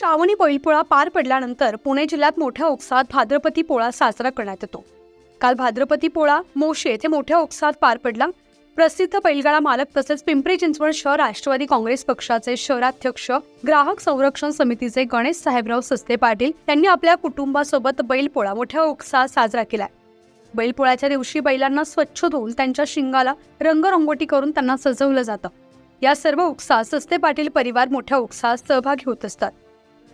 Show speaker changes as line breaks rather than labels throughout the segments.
श्रावणी बैलपोळा पार पडल्यानंतर पुणे जिल्ह्यात मोठ्या उत्साहात भाद्रपती पोळा साजरा करण्यात येतो. काल भाद्रपती पोळा मोशे येथे मोठ्या उत्साहात पार पडला. प्रसिद्ध बैलगाडा मालक तसेच पिंपरी चिंचवड शहर राष्ट्रवादी काँग्रेस पक्षाचे शहराध्यक्ष ग्राहक संरक्षण समितीचे गणेश साहेबराव सस्ते पाटील यांनी आपल्या कुटुंबासोबत बैलपोळा मोठ्या उत्साहात साजरा केलाय. बैलपोळ्याच्या दिवशी बैलांना स्वच्छ धुवून त्यांच्या शिंगाला रंगरंगोटी करून त्यांना सजवलं जातं. या सर्व उत्साहात सस्ते पाटील परिवार मोठ्या उत्साहात सहभागी होत असतात.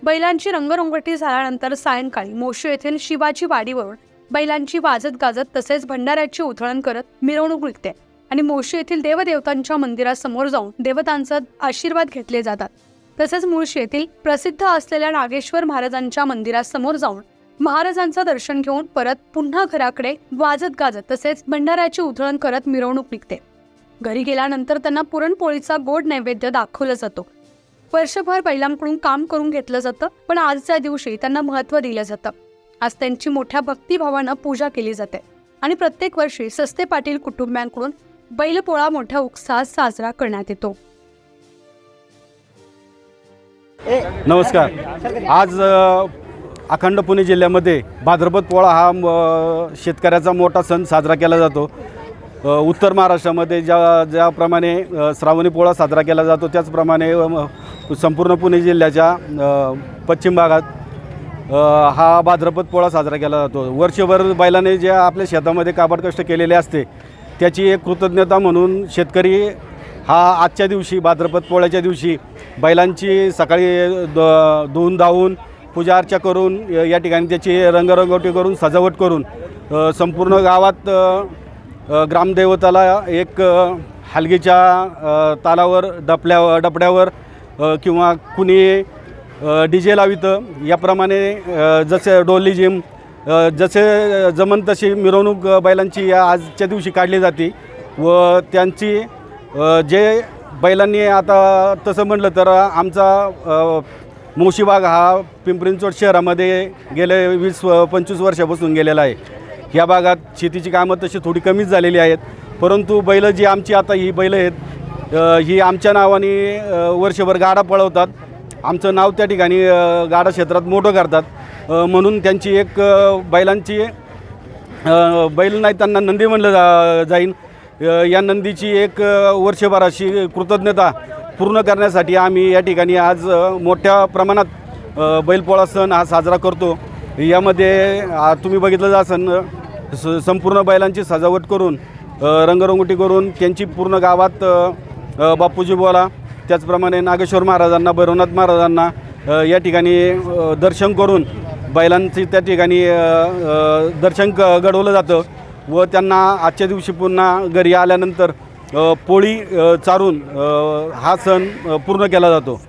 बैलांची रंगरंगोटी झाल्यानंतर सायंकाळी मोशी येथील शिवाजी वाडीवरून बैलांची वाजत गाजत तसेच भंडाऱ्याची उधळण करत मिरवणूक निघते आणि मोशी येथील देवदेवतांच्या मंदिरासमोर जाऊन देवतांचा आशीर्वाद घेतले जातात. तसेच मुळशी येथील प्रसिद्ध असलेल्या नागेश्वर महाराजांच्या मंदिरासमोर जाऊन महाराजांचं दर्शन घेऊन परत पुन्हा घराकडे वाजत गाजत तसेच भंडाऱ्याची उधळण करत मिरवणूक निघते. घरी गेल्यानंतर त्यांना पुरणपोळीचा गोड नैवेद्य दाखवला जातो. वर्षभर बैलांकडून काम करून घेतलं जातं पण आजच्या दिवशी त्यांना महत्त्व दिलं जातं. आज त्यांची मोठ्या भक्तिभावानं पूजा केली जाते आणि प्रत्येक वर्षी सस्ते पाटील कुटुंबियांकडून बैलपोळा मोठ्या उत्साहात साजरा करण्यात येतो.
नमस्कार. आज अखंड पुणे जिल्ह्यामध्ये भाद्रपद पोळा हा शेतकऱ्याचा मोठा सण साजरा केला जातो. उत्तर महाराष्ट्रामध्ये ज्या ज्याप्रमाणे श्रावणी पोळा साजरा केला जातो त्याचप्रमाणे संपूर्ण पुणे जिल्ह्याच्या पश्चिम भागात हा भाद्रपद पोळा साजरा केला जातो. वर्षभर बैलाने जे आपल्या शेतामध्ये काबाड कष्ट केलेले असते त्याची एक कृतज्ञता म्हणून शेतकरी हा आजच्या दिवशी भाद्रपद पोळ्याच्या दिवशी बैलांची सकाळी द धुवून धावून पूजा अर्चा करून या ठिकाणी त्याची रंगरंगोटी करून सजावट करून संपूर्ण गावात ग्रामदेवताला एक हलगीच्या तालावर डपल्या डपड्यावर किंवा कुणी डी जे लावितं याप्रमाणे जसे डोली जिम जसे जमन तशी मिरवणूक बैलांची या आजच्या दिवशी काढली जाते व त्यांची जे बैलांनी आता तसं म्हटलं तर आमचा अ, मुळशीबाग हा पिंपरींचोड शहरामध्ये गेले वीस पंचवीस वर्षापासून गेलेला आहे. या भागात शेतीची कामं तशी थोडी कमीच झालेली आहेत. परंतु बैलं जी आमची आता ही बैलं आहेत ही आमच्या नावाने वर्षभर गाडा पळवतात. आमचं नाव त्या ठिकाणी गाडा क्षेत्रात मोठं करतात. म्हणून त्यांची एक बैलांची बैल नाही त्यांना नंदी म्हणलं जा जाईन. या नंदीची एक अ, वर्षभराची कृतज्ञता पूर्ण करण्यासाठी आम्ही या ठिकाणी आज मोठ्या प्रमाणात बैलपोळा सण हा साजरा करतो. यामध्ये तुम्ही बघितलं जा स संपूर्ण बैलांची सजावट करून रंगरंगोटी करून त्यांची पूर्ण गावात बापूजी बोला. त्याचप्रमाणे नागेश्वर महाराजांना भैरवनाथ महाराजांना या ठिकाणी दर्शन करून बैलांचे त्या ठिकाणी दर्शन क घडवलं जातं व त्यांना आजच्या दिवशी पुन्हा घरी आल्यानंतर पोळी चारून हा सण पूर्ण केला जातो.